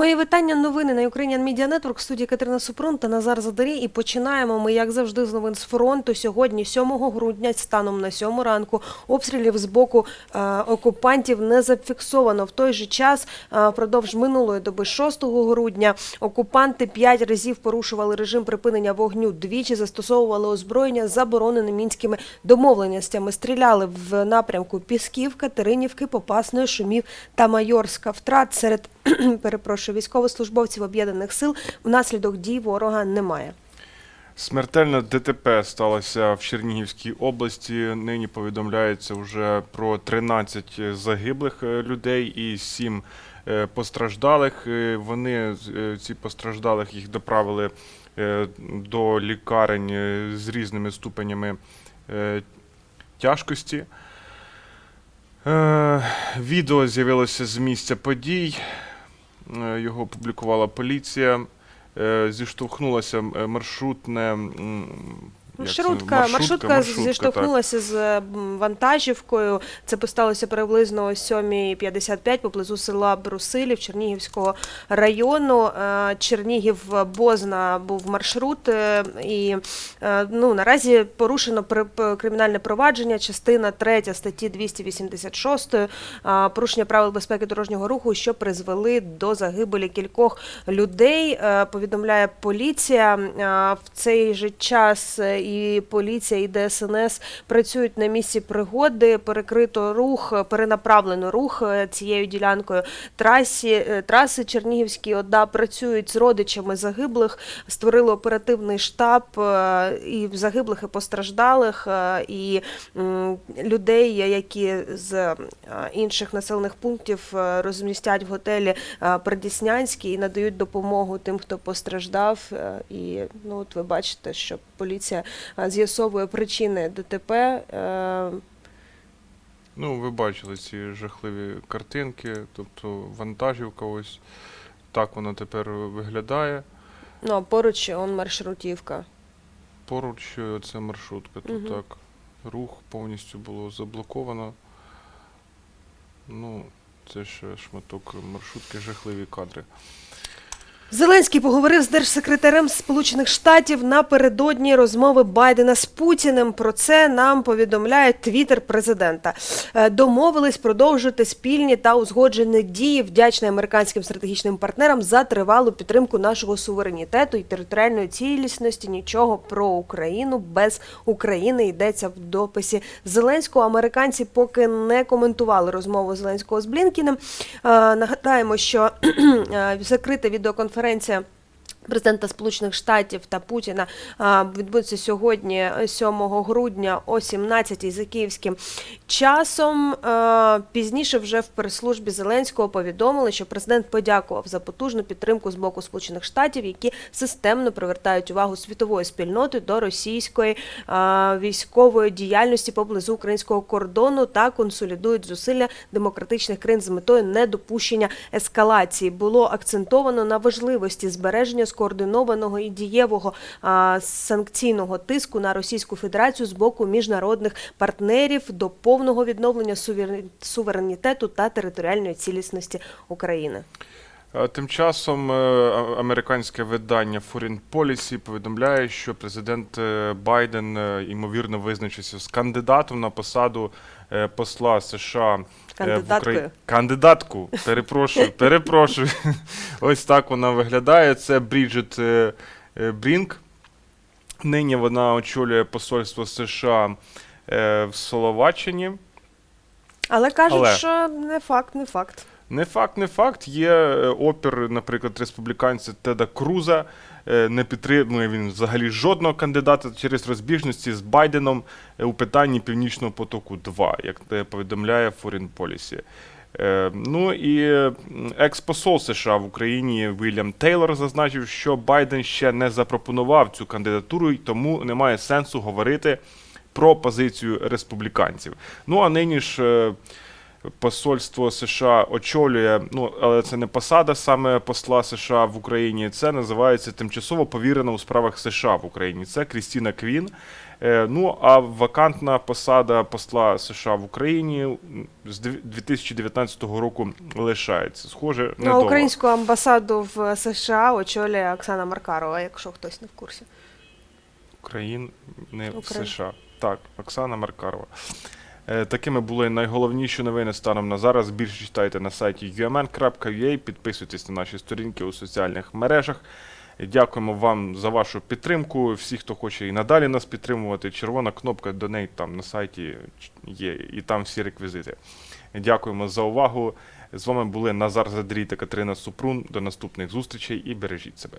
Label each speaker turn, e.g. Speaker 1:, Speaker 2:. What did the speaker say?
Speaker 1: Мої вітання новини на Ukrainian Media Network, студії Катерина Супрун та Назар Задарі. І починаємо ми, як завжди, з новин з фронту. Сьогодні, 7 грудня, станом на 7 ранку, обстрілів з боку е, окупантів не зафіксовано. В той же час, е, впродовж минулої доби, 6 грудня, окупанти п'ять разів порушували режим припинення вогню. Двічі застосовували озброєння, заборонене мінськими домовленостями. Стріляли в напрямку Пісків, Катеринівки, Попасної, Шумів та Майорська. Втрат серед перепрошую військовослужбовців об'єднаних сил внаслідок дій ворога немає.
Speaker 2: Смертельне ДТП сталося в Чернігівській області. Нині повідомляється вже про 13 загиблих е, людей і 7 е, постраждалих. Е, Вони ці постраждалих їх доправили до лікарень з різними ступенями тяжкості. Відео з'явилося з місця подій. Е, Його опублікувала поліція. зіштовхнулася Зіштовхнулося е, маршрутне. Це?
Speaker 1: Маршрутка, маршрутка,
Speaker 2: маршрутка,
Speaker 1: зіштовхнулася з е, вантажівкою. Це сталося приблизно о 7.55 поблизу села Брусилів Чернігівського району. Е, Чернігів Бозна був маршрут, е, і е, ну наразі порушено кримінальне провадження, частина 3 статті 286 е, порушення правил безпеки дорожнього руху, що призвели до загибелі кількох людей. Е, Повідомляє поліція Е, в цей же час. І поліція, і ДСНС працюють на місці пригоди. Перекрито рух, перенаправлено рух е, цією ділянкою трасі е, траси Чернігівські ОДА працюють з родичами загиблих, створили оперативний штаб е, і загиблих, і постраждалих, і людей, які з інших населених пунктів розмістять в готелі Придіснянський і надають допомогу тим, хто постраждав. І ну от ви бачите, що поліція з'ясовує причини ДТП. Е,
Speaker 2: Ну, ви бачили ці жахливі картинки, тобто вантажівка, ось так вона тепер виглядає.
Speaker 1: Ну а поруч он маршрутівка.
Speaker 2: Поруч е, це маршрутка. Тут
Speaker 1: Мгм.
Speaker 2: так рух повністю було заблоковано. Ну, це ще шматок маршрутки, жахливі кадри.
Speaker 1: Зеленський поговорив з держсекретарем Сполучених Штатів напередодні розмови Байдена з Путіним. Про це нам повідомляє твіттер президента. Е, Домовились продовжити спільні та узгоджені дії, вдячні американським стратегічним партнерам за тривалу підтримку нашого суверенітету і територіальної цілісності. Нічого про Україну без України йдеться в дописі Зеленського. Американці поки не коментували розмову Зеленського з Блінкіним. Е, Нагадаємо, що е, закрита відеоконференція прес-конференція. Президента Сполучених Штатів та Путіна відбудеться сьогодні, 7 грудня о 17 за київським часом. Е, Пізніше вже в прес-службі Зеленського повідомили, що президент подякував за потужну підтримку з боку Сполучених Штатів, які системно привертають увагу світової спільноти до російської е, військової діяльності поблизу українського кордону та консолідують зусилля демократичних країн з метою недопущення ескалації. Було акцентовано на важливості збереження скоординованого і дієвого санкційного тиску на Російську Федерацію з боку міжнародних партнерів до повного відновлення суверенітету та територіальної цілісності України.
Speaker 2: Тим часом е, американське видання Foreign Policy повідомляє, що президент е, Байден е, ймовірно визначився з кандидатом на посаду посла США. в
Speaker 1: Кандидаткою.
Speaker 2: Украї- Кандидатку, перепрошую, перепрошую. Ось так вона виглядає. Це Бріджит Брінк. Нині вона очолює посольство США в Словаччині.
Speaker 1: Але кажуть,
Speaker 2: Але-
Speaker 1: що не факт, не факт.
Speaker 2: Не факт, не факт. Є е, опір, наприклад, республіканця Теда Круза. е, Не підтримує він взагалі жодного кандидата через розбіжності з Байденом е, у питанні Північного потоку 2, як повідомляє Foreign Policy. Ну і екс-посол США в Україні Вільям Тейлор зазначив, що Байден ще не запропонував цю кандидатуру, і тому немає сенсу говорити про позицію республіканців. Ну а нині ж. Посольство США очолює, ну але це не посада саме посла США в Україні. Це називається тимчасово повірена у справах США в Україні. Це Крістіна Квін. Е, Ну а вакантна посада посла США в Україні з 2019 року лишається. Схоже,
Speaker 1: Ну, а українську амбасаду в США очолює Оксана Маркарова, якщо хтось не в курсі.
Speaker 2: країн не в США. Так, Оксана Маркарова. Е, Такими були найголовніші новини станом на зараз. Більше читайте на сайті umn.ua, підписуйтесь на наші сторінки у соціальних мережах. Дякуємо вам за вашу підтримку. Всі, хто хоче і надалі нас підтримувати, червона кнопка неї там на сайті є, і там всі реквізити. Дякуємо за увагу. З вами були Назар Задрій та Катерина Супрун. До наступних зустрічей і бережіть себе.